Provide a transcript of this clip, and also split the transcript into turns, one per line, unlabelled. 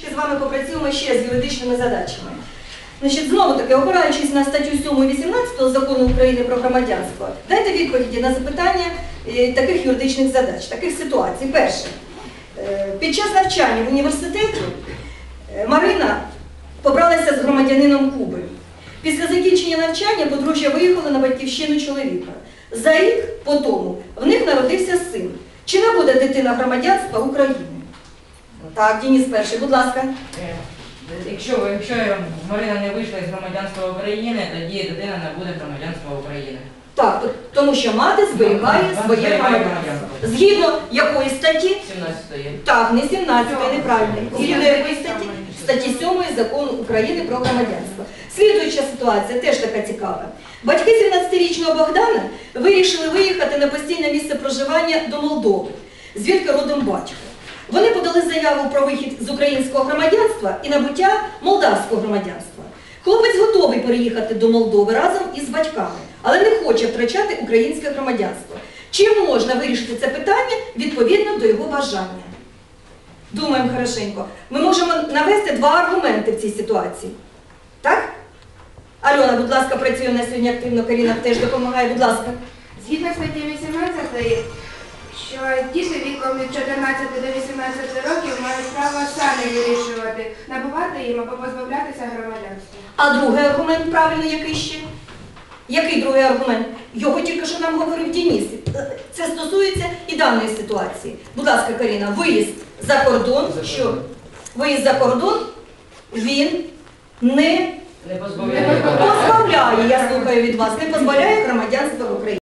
трішечки з вами попрацюємо ще з юридичними задачами. Значить, знову таки, опираючись на статтю 7 і 18 закону України про громадянство, дайте відповіді на запитання е, таких юридичних задач, таких ситуацій. Перше, Е, під час навчання в університеті е, Марина побралася з громадянином Куби. Після закінчення навчання подружжя виїхало на батьківщину чоловіка. За рік по тому в них народився син. Чи не буде дитина громадянства України? Так, Дініс перший, будь ласка.
Е, Якщо, якщо Марина не вийшла із громадянства України, тоді дитина не буде громадянства України.
Так, тому що мати зберігає
Мати
своє
зберігає
громадянство.
громадянство.
Згідно якої статті?
17 є.
Так, не 17, неправильно. Згідно якої статті? Статті 7 закону України про громадянство. Слідуюча ситуація теж така цікава. Батьки 17-річного Богдана вирішили виїхати на постійне місце проживання до Молдови, звідки родом батько. Вони подали заяву про вихід з українського громадянства і набуття молдавського громадянства. Хлопець готовий переїхати до Молдови разом із батьками, але не хоче втрачати українське громадянство. Чим можна вирішити це питання відповідно до його бажання? Думаємо хорошенько. Ми можемо навести два аргументи в цій ситуації. Так? Альона, будь ласка, працює на сьогодні активно, Каріна теж допомагає, будь ласка.
Згідно статті 18, що діти віком від 14 до 18 років мають право самі вирішувати, набувати їм або позбавлятися громадянства.
А другий аргумент правильно який ще? Який другий аргумент? Його тільки що нам говорив Дініс. Це стосується і даної ситуації. Будь ласка, Каріна, виїзд за кордон, що? Виїзд за кордон, він не
Не позбавляє.
позбавляє, я слухаю від вас, не позбавляє громадянства в Україні.